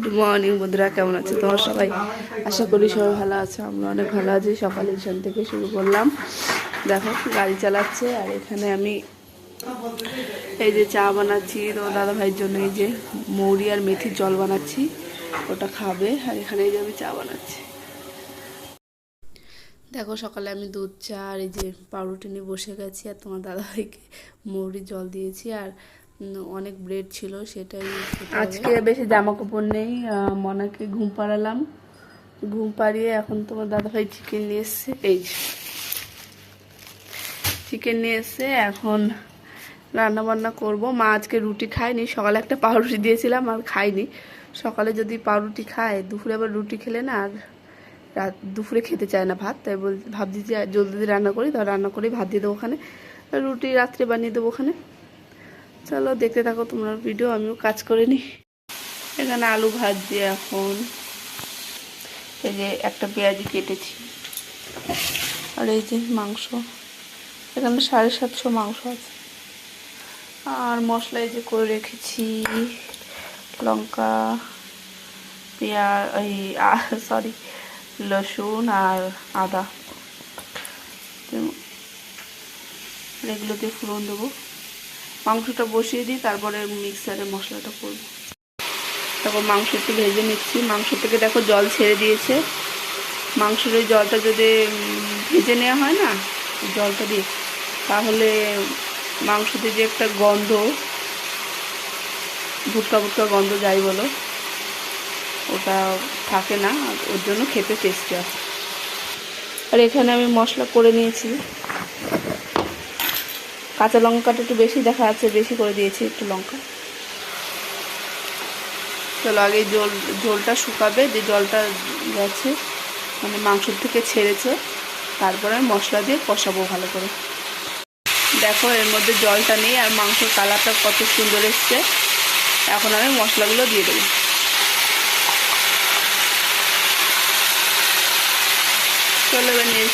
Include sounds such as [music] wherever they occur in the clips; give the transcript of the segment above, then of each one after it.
Good morning বন্ধুরা, কেমন আছে তোমার সবাই? আশা করি সবাই ভালো আছে, আমরা অনেক ভালো আছি। সকালে এখান থেকে শুরু করলাম। দেখো, গাড়ি চালাচ্ছে, আর এখানে আমি এই যে চা বানাচ্ছি তো দাদা ভাইয়ের জন্য এই যে মৌরি আর মেথির জল বানাচ্ছি, ওটা খাবে, আর এখানে এই যে আমি চা বানাচ্ছি। দেখো, সকালে আমি দুধ, চা আর এই যে পাউরুটি নিয়ে বসে গেছি, আর তোমার দাদাভাইকে মৌরি জল দিয়েছি, আর অনেক ব্রেড ছিল, সেটাই আজকে বেশি জামা কাপড় নেই মনাকে ঘুম পাড়ালাম। ঘুম পাড়িয়ে এখন তোমার দাদাভাই চিকেন নিয়ে এসছে। এই চিকেন নিয়ে এসে এখন রান্না বান্না করব। মা আজকে রুটি খায়নি, সকালে একটা পাউরুটি দিয়েছিলাম, আর খাইনি সকালে যদি পাউরুটি খায়, দুপুরে আবার রুটি খেলে না, আর রাত, দুপুরে খেতে চায় না ভাত, তাই বল, ভাবছি যে জলদি রান্না করি, তাহলে রান্না করে ভাত দিয়ে দেবো ওখানে। রুটি রাত্রে বানিয়ে দেবো ওখানে। চলো দেখতে থাকো তোমরা ভিডিও আমিও কাজ করে নিই এখানে আলু ভাজছি এখন। এই যে একটা পেঁয়াজি কেটেছি। আর এই যে মাংস। এখানে সাড়ে সাতশো মাংস আছে। আর মশলা এই যে করে রেখেছি। লঙ্কা, পেঁয়াজ, এই সরি রসুন আর আদা। এগুলো দিয়ে ফুরন দেবো। মাংসটা বসিয়ে দিই, তারপরে মিক্সারে মশলাটা করব। তারপর মাংস একটু ভেজে নিচ্ছি। মাংস থেকে দেখো জল ছেড়ে দিয়েছে। মাংসের ওই জলটা যদি ভেজে নেওয়া হয় না জলটা দিয়ে, তাহলে মাংসতে যে একটা গন্ধ, ভুটকা ভুটকা গন্ধ যাই বলো, ওটা থাকে না, ওর জন্য খেতে টেস্টি আছে। আর এখানে আমি মশলা করে নিয়েছি। কাঁচা লঙ্কাটা একটু বেশি দেখা যাচ্ছে, বেশি করে দিয়েছি একটু লঙ্কা। চলো, আগে জল, জলটা শুকাবে, যে জলটা গেছে মানে মাংসর থেকে ছেড়েছে, তারপরে মশলা দিয়ে কষাবো ভালো করে। দেখো, এর মধ্যে জলটা নেই, আর মাংসের কালারটা কত সুন্দর এসছে। এখন আমি মশলাগুলো দিয়ে দেবো। চলো, এবার নিয়ে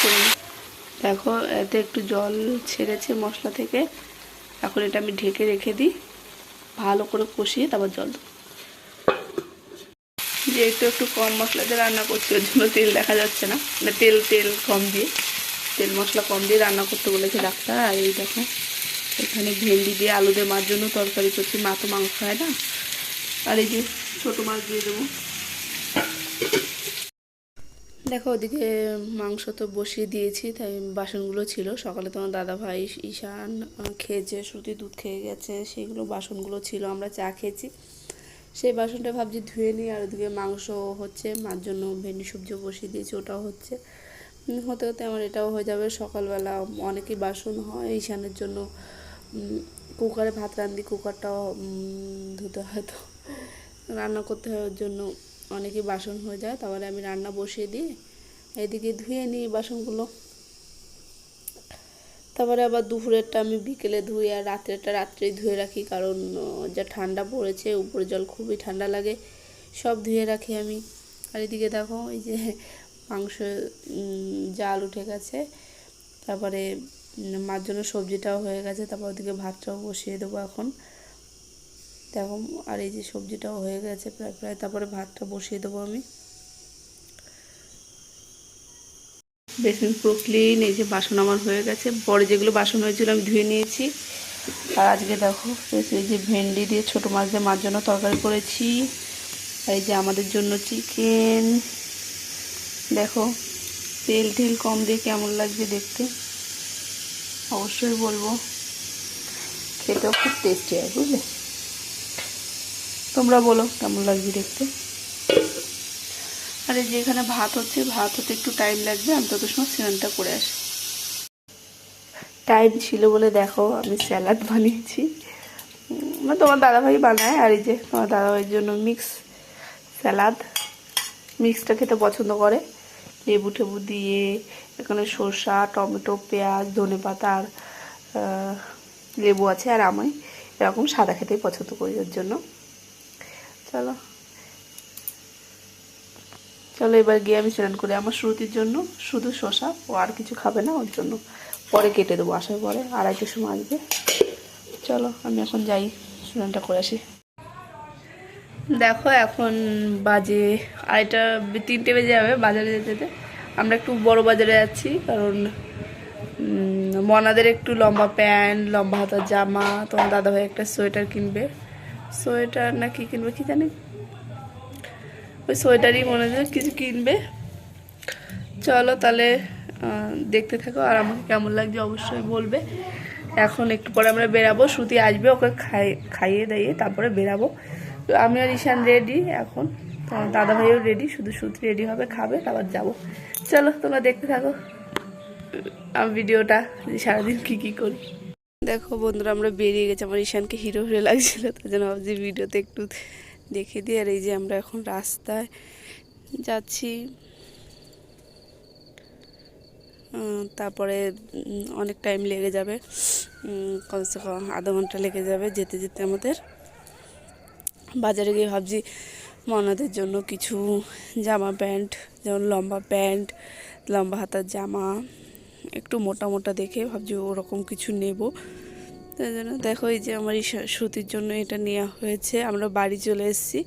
দেখো, এতে একটু জল ছেড়েছে মশলা থেকে। এখন এটা আমি ঢেকে রেখে দিই। ভালো করে কষিয়ে তারপর জল যেহেতু একটু কম মশলা দিয়ে রান্না করছি, ওর জন্য তেল দেখা যাচ্ছে না। মানে তেল তেল কম দিয়ে, তেল মশলা কম দিয়ে রান্না করতে বলেছে ডাক্তার। আর এই দেখো, এখানে ভেন্ডি দিয়ে আলু দিয়ে মার জন্য তরকারি করছি। মা তো মাংস হয় না। আর এই যে ছোটো মাছ দিয়ে দেবো। দেখো ওদিকে মাংস তো বসিয়ে দিয়েছি, তাই বাসনগুলো ছিল। সকালে তোমার দাদা ভাই ঈশান খেয়েছে, শ্রুতি দুধ খেয়ে গেছে সেইগুলো বাসনগুলো ছিল, আমরা চা খেয়েছি। সেই বাসনটা ভাবছি ধুয়ে নিই, আর ওদিকে মাংস হচ্ছে, মার জন্য ভেন্ডি সবজিও বসিয়ে দিয়েছি, ওটাও হচ্ছে। হতে হতে আমার এটাও হয়ে যাবে, সকালবেলা অনেকই বাসন হয়, ঈশানের জন্য কুকারে ভাত রান্ধি কুকারটাও ধুতে হয় তো, রান্না করতে হয় ওর জন্য। অনেকই বাসন হয়ে যায়, তারপরে আমি রান্না বসিয়ে দিই। এদিকে ধুয়ে নিই বাসনগুলো। তারপরে আবার দুপুরেরটা আমি বিকেলে ধুই আর রাত্রেরটা রাত্রেই ধুয়ে রাখি, কারণ যা ঠান্ডা পড়েছে, উপরে জল খুবই ঠান্ডা লাগে, সব ধুয়ে রাখি আমি। আর এদিকে দেখো, এই যে মাংস জাল উঠে গেছে, তারপরে মার জন্য সবজিটাও হয়ে গেছে, তারপর ওদিকে ভাতটাও বসিয়ে দেবো এখন। দেখো আর এই যে সবজিটাও হয়ে গেছে প্রায় প্রায়, তারপরে ভাতটা বসিয়ে দেবো আমি। বেসিন পুরো ক্লিন এই যে বাসন আমার হয়ে গেছে। পরে যেগুলো বাসন হয়েছিল আমি ধুয়ে নিয়েছি। আর আজকে দেখো এই যে ভেন্ডি দিয়ে ছোটো মাছ দিয়ে মার জন্য তরকারি করেছি। আর এই যে আমাদের জন্য চিকেন দেখো, তেল টেল কম দিয়ে কেমন লাগছে দেখতে? অবশ্যই বলব। খেতেও খুব টেস্টি হয়, বুঝলে? তোমরা বলো কেমন লাগবে দেখতে? আর এই যে এখানে ভাত হচ্ছে ভাত হতে একটু টাইম লাগবে আমি তত সময় স্নানটা করে আসি। টাইম ছিল বলে দেখো আমি স্যালাড বানিয়েছি। মানে তোমার দাদাভাই বানায় আর এই যে তোমার দাদাভাইয়ের জন্য মিক্স স্যালাড মিক্সটা খেতে পছন্দ করে। লেবু টেবু দিয়ে এখানে শসা টমেটো পেঁয়াজ ধনে পাতা আর লেবু আছে আর আমি এরকম সাদা খেতেই পছন্দ করি ওর জন্য। চলো। চলো এবার গিয়ে আমি স্নান করি আমার শ্রুতির জন্য। শুধু শশা, ও আর কিছু খাবে না, ওর জন্য। পরে কেটে দেবো আসার পরে আড়াইটার সময় আসবে। চলো, আমি এখন যাই, স্নানটা করে আসি। দেখো, এখন বাজে আড়াইটা, তিনটে বেজে যাবে বাজারে যেতে যেতে। আমরা একটু বড় বাজারে যাচ্ছি, কারণ মনাদের একটু লম্বা প্যান্ট, লম্বা হাতার জামা, তোমার দাদাভাই একটা সোয়েটার কিনবে। সোয়েটার না কি কিনবে কি জানি? ওই সোয়েটারই মনে হয় কিছু কিনবে। চলো তাহলে দেখতে থাকো আর আমাকে কেমন লাগছে অবশ্যই বলবে। এখন একটু পরে আমরা বেরাবো। শ্রুতি আসবে, ওকে খাই খাইয়ে দাইয়ে তারপরে বেরাবো। আমি আর ঈশান রেডি এখন। দাদা ভাইও রেডি শুধু শ্রুতি রেডি হবে, খাবে, তারপর যাব। চলো, তোমরা দেখতে থাকো। আমি ভিডিওটা সারাদিন কী কী করি। দেখো বন্ধুরা, আমরা বেরিয়ে গেছি। আমার ঈশানকে হিরো হিরো লাগছিল, তার জন্য ভাবছি ভিডিওতে একটু দেখে দিই। আর এই যে আমরা এখন রাস্তায় যাচ্ছি। তারপরে অনেক টাইম লেগে যাবে। কমসে কম আধা ঘণ্টা লেগে যাবে যেতে যেতে আমাদের। বাজারে গিয়ে ভাবছি মনাদের জন্য কিছু জামা প্যান্ট, যেমন লম্বা প্যান্ট, লম্বা হাতার জামা। একটু মোটা মোটা দেখে ভাবছি ওরকম কিছু নেব। তাই জন্য দেখো এই যে আমার সুতির জন্য এটা নেওয়া হয়েছে। আমরা বাড়ি চলে এসেছি।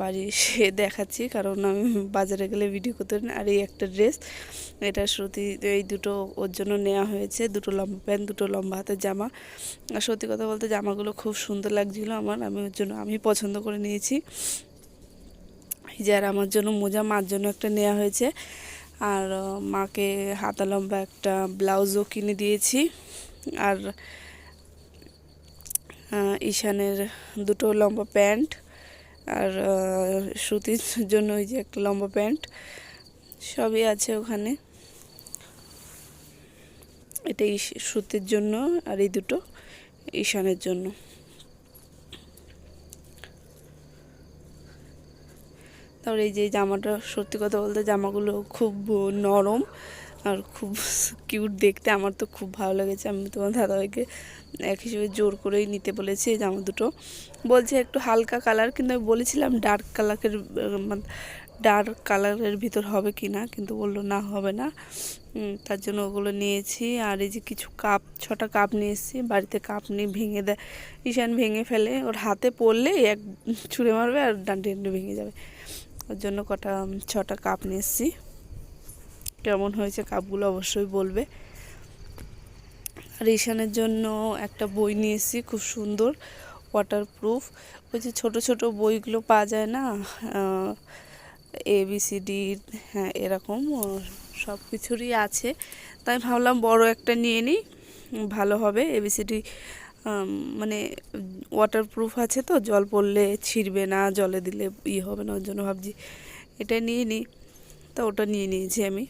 বাড়ি এসে [laughs] দেখাচ্ছি, কারণ আমি বাজারে গেলে ভিডিও করতে আর এই একটা ড্রেস এটা সুতি, এই দুটো ওর জন্য নেওয়া হয়েছে। দুটো লম্বা প্যান্ট দুটো লম্বা হাতের জামা। আর সত্যি কথা বলতে জামাগুলো খুব সুন্দর লাগছিল আমার। আমি ওর জন্য আমি পছন্দ করে নিয়েছি। যে আর আমার জন্য মোজা, মার জন্য একটা নেওয়া হয়েছে। আর মাকে হাতা লম্বা একটা ব্লাউজও কিনে দিয়েছি। আর ঈশানের দুটো লম্বা প্যান্ট আর সুতির জন্য ওই যে একটা লম্বা প্যান্ট, সবই আছে ওখানে। এটা শ্রুতির জন্য আর এই দুটো ঈশানের জন্য। তারপরে এই যে জামাটা সত্যি কথা বলতে জামাগুলো খুব নরম আর খুব কিউট দেখতে। আমার তো খুব ভালো লেগেছে। আমি তোমার দাদাভাইকে এক হিসেবে জোর করেই নিতে বলেছি এই জামা দুটো। বলছে একটু হালকা কালার কিন্তু আমি বলেছিলাম ডার্ক কালারের ডার্ক কালারের ভিতর হবে কি না, কিন্তু বলল না, হবে না। তার জন্য ওগুলো নিয়েছি। আর এই যে কিছু কাপ ছটা কাপ নিয়ে এসেছি। বাড়িতে কাপ নিয়ে ভেঙে দেয়। ঈশান ভেঙে ফেলে। ওর হাতে পড়লে এক ছুঁড়ে মারবে আর ডান্ডে ভেঙে যাবে। ওর জন্য কটা ছটা কাপ নিয়ে এসেছি কেমন হয়েছে কাপগুলো অবশ্যই বলবে। আর ঈশানের জন্য একটা বই নিয়ে এসেছি খুব সুন্দর ওয়াটারপ্রুফ ওই যে ছোটো ছোটো বইগুলো পাওয়া যায় না এ বি সি ডি হ্যাঁ এরকম সব কিছুরই আছে। তাই ভাবলাম বড় একটা নিয়ে নিই, ভালো হবে। এবিসিডি মানে ওয়াটারপ্রুফ আছে তো, জল পড়লে ছিঁড়বে না, জলে দিলে ই হবে না ওর জন্য ভাবছি এটা নিয়ে নিই। তা ওটা নিয়ে নিয়েছি আমি।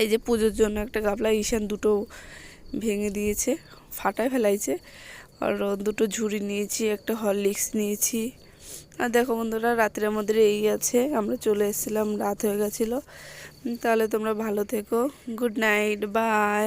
এই যে পুজোর জন্য একটা গাবলা, ঈশান দুটো ভেঙে দিয়েছে, ফাটায় ফেলাইছে। আর দুটো ঝুড়ি নিয়েছি, একটা হরলিক্স নিয়েছি। আর দেখো বন্ধুরা, রাত্রে আমাদের এই আছে, আমরা চলে এসেছিলাম, রাত হয়ে গেছিল। তাহলে তোমরা ভালো থেকো। Good night, bye.